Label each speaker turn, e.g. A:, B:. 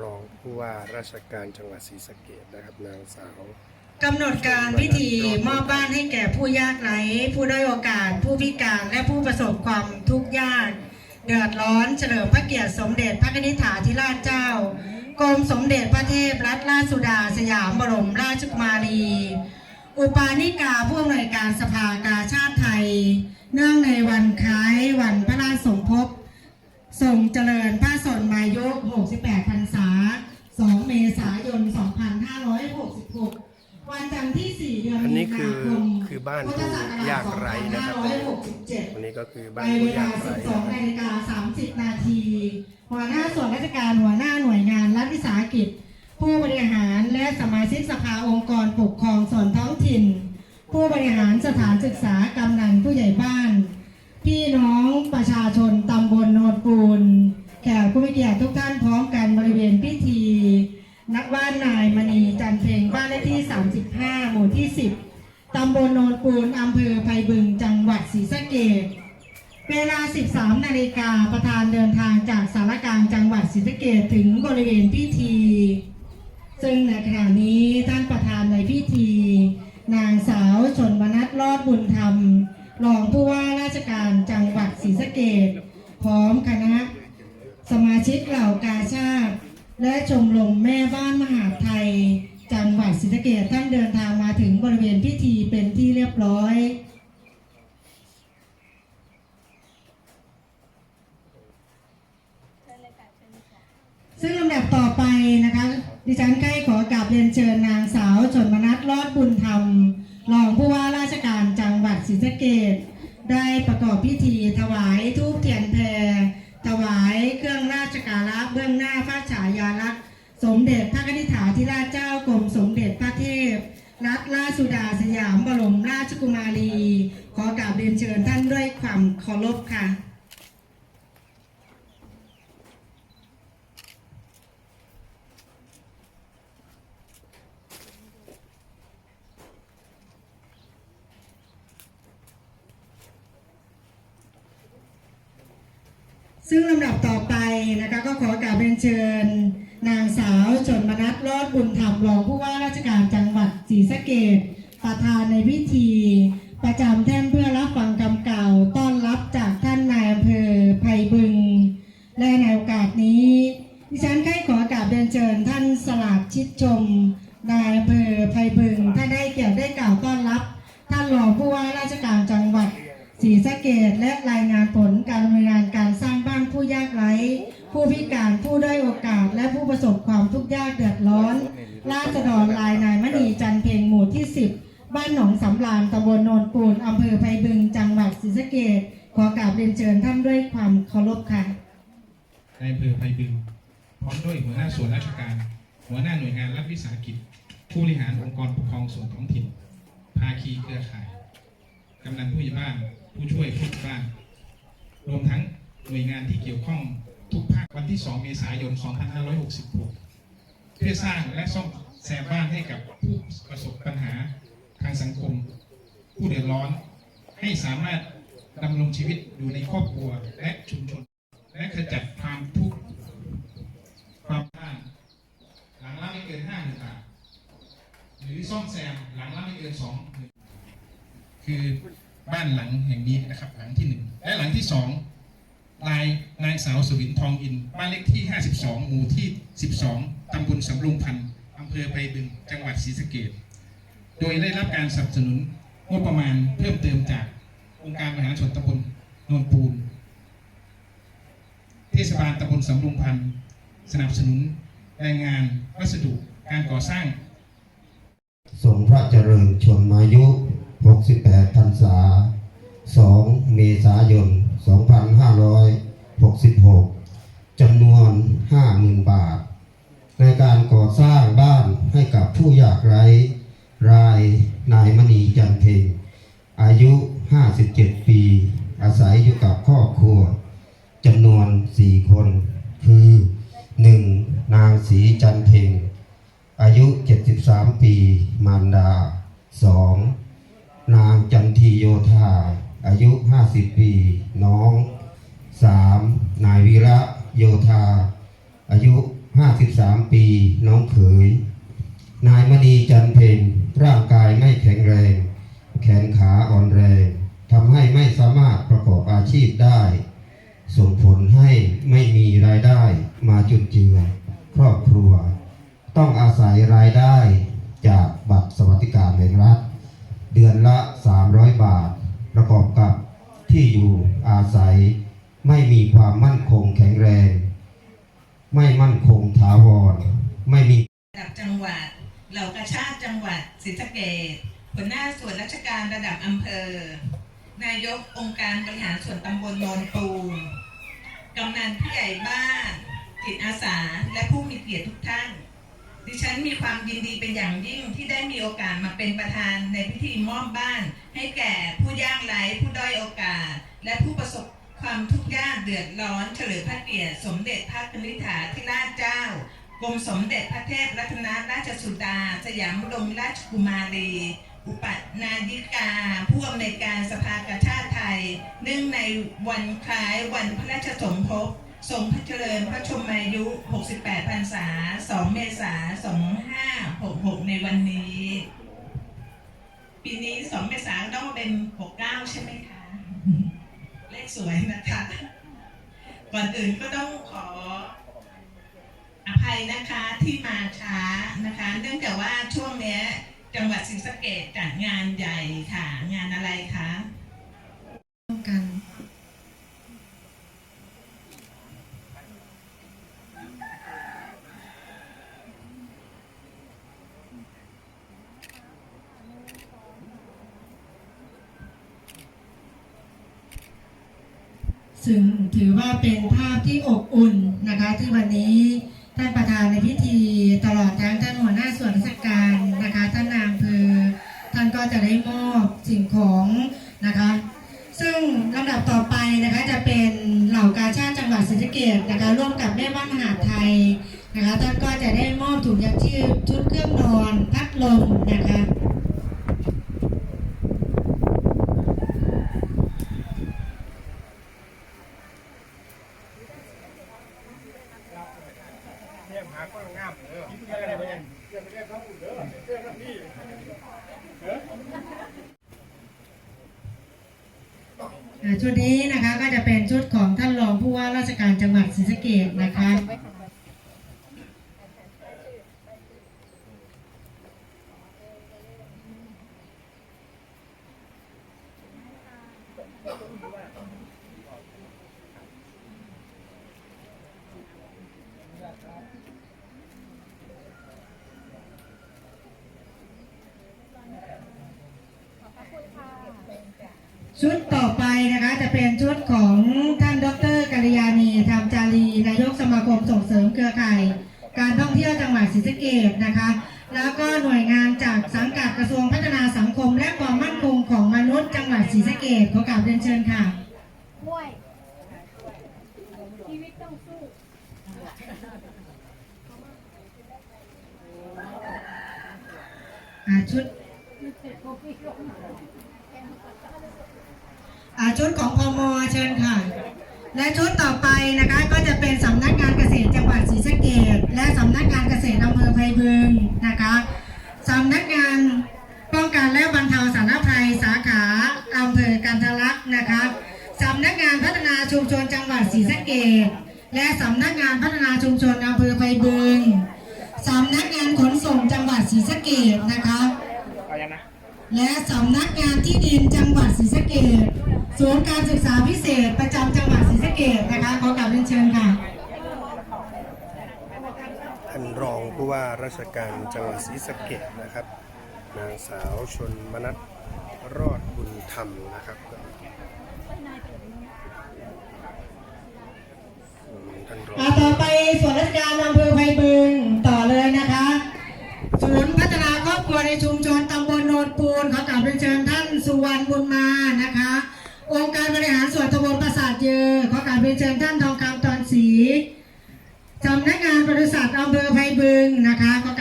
A: รองผู้ว่าราชการจังหวัดศรีสะเกษนะครับนางสาว
B: กำหนดการพิธีมอบบ้านให้แก่ผู้ยากไร้ผู้ด้อยโอกาส ผู้พิการและผู้ประสบความทุกข์ยาก เดือดร้อนเฉลิมพระเกียรติสมเด็จพระนิธิถาธิราชเจ้ากรมสมเด็จพระเทพรัตนราชสุดาสยามบรมราชกุมารี อุปาณิกาผู้อำนวยการสภากาชาติไทย เนื่องในวันคล้ายวันพระราชสมภพ ทรงเจริญพระสนมายุ 68พรรษา 2 เมษายน 2566 วันจันทร์ที่ 4 เดือน
A: อัน
B: มี
A: นี้คื
B: นา
A: อ
B: คม
A: คือบ้าน
B: พุทธ
A: ผู้
B: ศักราช
A: ยากไร้นะครับ
B: 2567
A: วันนี้ก็คือ
B: ใน
A: บ้านผู้าก
B: เวยลา
A: ไร้
B: 12นาฬิกา30 นาที หัวหน้าส่วนราชการหัวหน้าหน่วยงานรัฐวิสาหกิจ ผู้บริหารและสมาชิกสภาองค์กรปกครองส่วนท้องถิ่น ผู้บริหารสถานศึกษากำนันผู้ใหญ่บ้าน พี่น้องประชาชนตำบลโนนปูน แขกผู้มีเกียรติทุกท่านพร้อมกันบริเวณพิธี นักบ้านนายมณีจันเพลงบ้านเลขที่ 35 หมู่ที่ 10 ตำบลโนนปูน อำเภอไพบึง จังหวัดศรีสะเกษ เวลา 13 นาฬิการะธานเดินทางจากสารกลางจังหวัดศรีสะเกษถึงบริเวณพิธี ซึ่งในขณะนี้ท่านประธานในพิธี นางสาวชนมนัทรอดบุญธรรม รองผู้ว่าราชการจังหวัดศรีสะเกษพร้อมคณะ สมาชิกเหล่ากาชาติ และชมรมแม่บ้านมหาไทย จังหวัดศรีสะเกษท่านเดินทางมาถึงบริเวณพิธีเป็นที่เรียบร้อย ซึ่งลำดับต่อไปนะคะ ดิฉันใกล้ขอกราบเรียนเชิญนางสาวชนมนัทรอดบุญธรรม รองผู้ว่าราชการจังหวัดศรีสะเกษได้ประกอบพิธีถวายทูปเทียนแพรถวายเครื่องราชการะเบื้องหน้าพระฉายาลักษณ์สมเด็จพระนิธิถาธิราชเจ้ากรมสมเด็จพระเทพ รัตนราชสุดาสยามบรมราชกุมารี ขอกราบเรียนเชิญท่านด้วยความเคารพค่ะ ซึ่งลำดับต่อไปนะคะก็ขอกราบเรียนเชิญ นางสาวชนมนัทรอดบุญธรรมรองผู้ว่าราชการจังหวัดศรีสะเกษประธานในพิธี ประจำแท่นเพื่อรับฟังคำกล่าวต้อนรับจากท่านนายอำเภอไพบึง และในโอกาสนี้ดิฉันใกล้ขอกราบเรียนเชิญท่านสลัดชิดชมนายอำเภอไพบึงท่านได้เกี่ยรติได้กล่าวต้อนรับ ท่านรองผู้ว่าราชการจังหวัดศรีสะเกดและรายงานผลการดำเนินงาน ยากไร้ ผู้พิการผู้ด้อยโอกาส และผู้ประสบความทุกข์ยากเดือดร้อน ราษฎรลายนายมณีจันเพลงหมู่ที่ 10 บ้านหนองสำรานตำบลโนนปูนอำเภอไพบึง จังหวัดศรีสะเกดขอกราบเรียนเชิญท่านด้วยความเคารพค่ะ
C: ในอำเภอไพบึง พร้อมด้วยหัวหน้าส่วนราชการ หัวหน้าหน่วยงานรัฐวิสาหกิจ ผู้บริหารองค์กรปกครองส่วนท้องถิ่น ภาคีเครือข่าย กำนันผู้ใหญ่บ้าน ผู้ช่วยผู้ใหญ่บ้าน รวมทั้ง หน่วยงานที่เกี่ยวข้องทุกภาควันที่ 2 เมษายน 2566 เพื่อสร้างและซ่อมแซมบ้านให้กับผู้ประสบปัญหาทางสังคม ผู้เดือดร้อน ให้สามารถดำรงชีวิตอยู่ในครอบครัวและชุมชน และขจัดความทุกข์ความบ้านหลังละไม่เกินห้าหมื่นบาทหรือซ่อมแซมหลังละไม่เกินสองหมื่นคือบ้านหลังแห่งนี้นะครับหลังที่หนึ่งและหลังที่สอง นายนายสาวสวินทองอินบ้านเลขที่ 52 หมู่ที่ 12 ตำบลสำโรงพันธ์อำเภอไพบึง จังหวัดศรีสะเกษโดยได้รับการสนับสนุนงบประมาณเพิ่มเติมจากองค์การบริหารส่วนตำบลโนนปูนเทศบาลตำบลสำรงพันธ์สนับสนุนแรงงานวัสดุการก่อสร้าง
D: ทรงพระเจริญชนมายุ 68พรรษา 2 เมษายน 2566จำนวน 50,000 บาท ในการก่อสร้างบ้านให้กับผู้ยากไร้รายนายมณีจันเพ็งอายุ 57 ปี อาศัยอยู่กับครอบครัวจำนวน 4 คน คือ 1. นางศรีจันเพ็งอายุ 73 ปี มารดา 2. นางจันทีโยธา อายุ 50 ปี น้อง 3. นายวีระโยธา อายุ 53 ปี น้องเขย นายมณีจันเพ็งร่างกายไม่แข็งแรง แขนขาอ่อนแรงทำให้ไม่สามารถประกอบอาชีพได้ ส่งผลให้ไม่มีรายได้มาจุนเจือครอบครัว ต้องอาศัยรายได้จากบัตรสวัสดิการแห่งรัฐ เดือนละ 300 บาท ประกอบกับที่อยู่อาศัยไม่มีความมั่นคงแข็งแรง ไม่มั่นคงถาวร ไม่มี
E: ระดับจังหวัด เหล่ากาชาติจังหวัดศรีสะเกษหัวหน้าส่วนราชการระดับอำเภอ นายกองค์การบริหารส่วนตำบลโนนปูนกำนันผู้ใหญ่บ้านจิตอาสาและผู้มีเกียรติทุกท่าน ดิฉันมีความยินดีเป็นอย่างยิ่งที่ได้มีโอกาสมาเป็นประธานในพิธีมอบบ้าน ให้แก่ผู้ยากไร้ผู้ด้อยโอกาส และผู้ประสบความทุกข์ยากเดือดร้อนเฉลิมพระเกียรติสมเด็จพระนิษฐาธิราชเจ้ากรมสมเด็จพระเทพรัตนราชสุดา สยามบรมราชกุมารี อุปนายิกา ผู้อำนวยการสภากาชาติไทย เนื่องในวันคล้ายวันพระราชสมภพ ทรงพระเจริญพระชนมายุ 68 พรรษา 2 เมษายน 2566 ในวันนี้ ปีนี้ 2 เมษายนต้องเป็น 69 ใช่ไหมคะ เลขสวยนะคะ ก่อนอื่นก็ต้องขออภัยนะคะที่มาช้านะคะ เนื่องจากว่าช่วงนี้จังหวัดศรีสะเกษจัดงานใหญ่ค่ะ งานอะไรคะ
B: ซึ่งถือว่าเป็นภาพที่อบอุ่นนะคะที่วันนี้ท่านประธานในพิธีตลอดทั้งท่านหัวหน้าส่วนราชการนะคะท่านนายอำเภอท่านก็จะได้มอบสิ่งของนะคะ ซึ่งลำดับต่อไปนะคะจะเป็นเหล่ากาชาติจังหวัดศรีสะเกษนะคะร่วมกับแม่บ้านมหาดไทยนะคะท่านก็จะได้มอบถุงยางชีพชุดเครื่องนอนพัดลมนะคะ
A: เนี่ยหาก็งามเด้อเรื่องอะไรบ้างเรื่องอะไรครับเด้อเรื่องนี้
B: อ่า ชุดนี้นะคะก็จะเป็นชุดของท่านรองผู้ว่าราชการจังหวัดศรีสะเกดนะคะ ชุดต่อไปนะคะจะเป็นชุดของท่านดรกัลยาณีธรรมจารีนายกสมาคมส่งเสริมเครือข่ายการท่องเที่ยวจังหวัดศรีสะเกษนะคะ แล้วก็หน่วยงานจากสังกัดกระทรวงพัฒนาสังคม และความมั่นคงของมนุษย์จังหวัดศรีสะเกษขอกราบเรียนเชิญค่ะ
F: ชีวิตต้องสู้
B: ชุด อ่าชุดของพมเชิญค่ะ และชุดต่อไปนะคะก็จะเป็นสำนักงานเกษตรจังหวัดศรีสะเกษและสำนักงานเกษตรอำเภอไพบึงนะคะสำนักงานป้องกันและบรรเทาสาธารณภัยสาขาอำเภอกันทะลักนะคะสำนักงานพัฒนาชุมชนจังหวัดศรีสะเกษและสำนักงานพัฒนาชุมชนอำเภอไพบึงสำนักงานขนส่งจังหวัดศรีสะเกษนะคะ และสำนักงานที่ดินจังหวัดศรีสะเกษศูนย์การศึกษาพิเศษประจำจังหวัดศรีสะเกษนะคะขอกราบเรียนเชิญค่ะ
A: ท่านรองผู้ว่าราชการจังหวัดศรีสะเกษนะครับ นางสาวชนมนัทรอดบุญธรรมนะครับอืมท่านรอง
B: อ่าต่อไปส่วนราชการ ยอขอกรารเรียนเชิญท่านทองคำตอนสีสำนักงานบริษัทอำเภอไพบึงนะคะขอกราบ